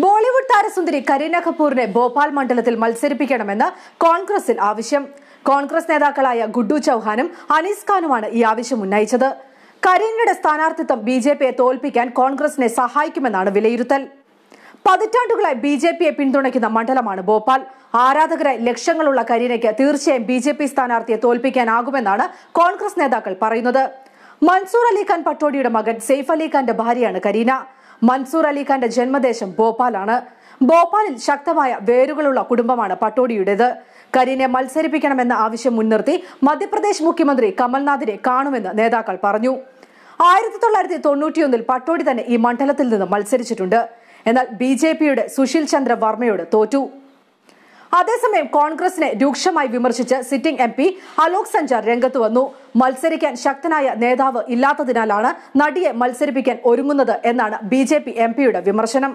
ബോളിവുഡ് താരസുന്ദരി കരീന കപൂറിനെ ഭോപ്പാൽ മണ്ഡലത്തിൽ മത്സരിപ്പിക്കണമെന്ന് കോൺഗ്രസിൽ ആവശ്യം. കോൺഗ്രസ് നേതാക്കളായ ഗുഡു ചൌഹാനും അനീസ് ഖാനുമാണ് ഈ ആവശ്യം ഉന്നയിച്ചത്. കരീനയുടെ സ്ഥാനാർത്ഥിത്വം ബി ജെ പിയെ തോൽപ്പിക്കാൻ കോൺഗ്രസിനെ സഹായിക്കുമെന്നാണ് വിലയിരുത്തൽ. പതിറ്റാണ്ടുകളായി ബി ജെ പിയെ പിന്തുണയ്ക്കുന്ന മണ്ഡലമാണ് ഭോപ്പാൽ. ആരാധകരായി ലക്ഷങ്ങളുള്ള കരീനയ്ക്ക് തീർച്ചയായും ബി ജെ പി സ്ഥാനാർത്ഥിയെ തോൽപ്പിക്കാനാകുമെന്നാണ് കോൺഗ്രസ് നേതാക്കൾ പറയുന്നത്. മൻസൂർ അലിഖാൻ പട്ടോഡിയുടെ മകൻ സെയ്ഫ് അലിഖാന്റെ ഭാര്യയാണ് കരീന. മൻസൂർ അലിഖാന്റെ ജന്മദേശം ഭോപ്പാലാണ്. ഭോപ്പാലിൽ ശക്തമായ വേരുകളുള്ള കുടുംബമാണ് പട്ടോടിയുടേത്. കരീനെ മത്സരിപ്പിക്കണമെന്ന ആവശ്യം മുൻനിർത്തി മധ്യപ്രദേശ് മുഖ്യമന്ത്രി കമൽനാഥിനെ കാണുമെന്ന് നേതാക്കൾ പറഞ്ഞു. ആയിരത്തി തൊള്ളായിരത്തി തൊണ്ണൂറ്റിയൊന്നിൽ പട്ടോടി തന്നെ ഈ മണ്ഡലത്തിൽ നിന്ന് മത്സരിച്ചിട്ടുണ്ട്. എന്നാൽ ബി ജെ പിയുടെ സുശീൽ ചന്ദ്ര വർമ്മയോട് തോറ്റു. അതേസമയം കോൺഗ്രസിനെ രൂക്ഷമായി വിമർശിച്ച് sitting M P Alok Sanchar രംഗത്ത് വന്നു. മത്സരിക്കാൻ ശക്തനായ നേതാവ് ഇല്ലാത്തതിനാലാണ് നടിയെ മത്സരിപ്പിക്കാൻ ഒരുങ്ങുന്നത് എന്നാണ് ബി ജെ പി എം പിയുടെ വിമർശനം.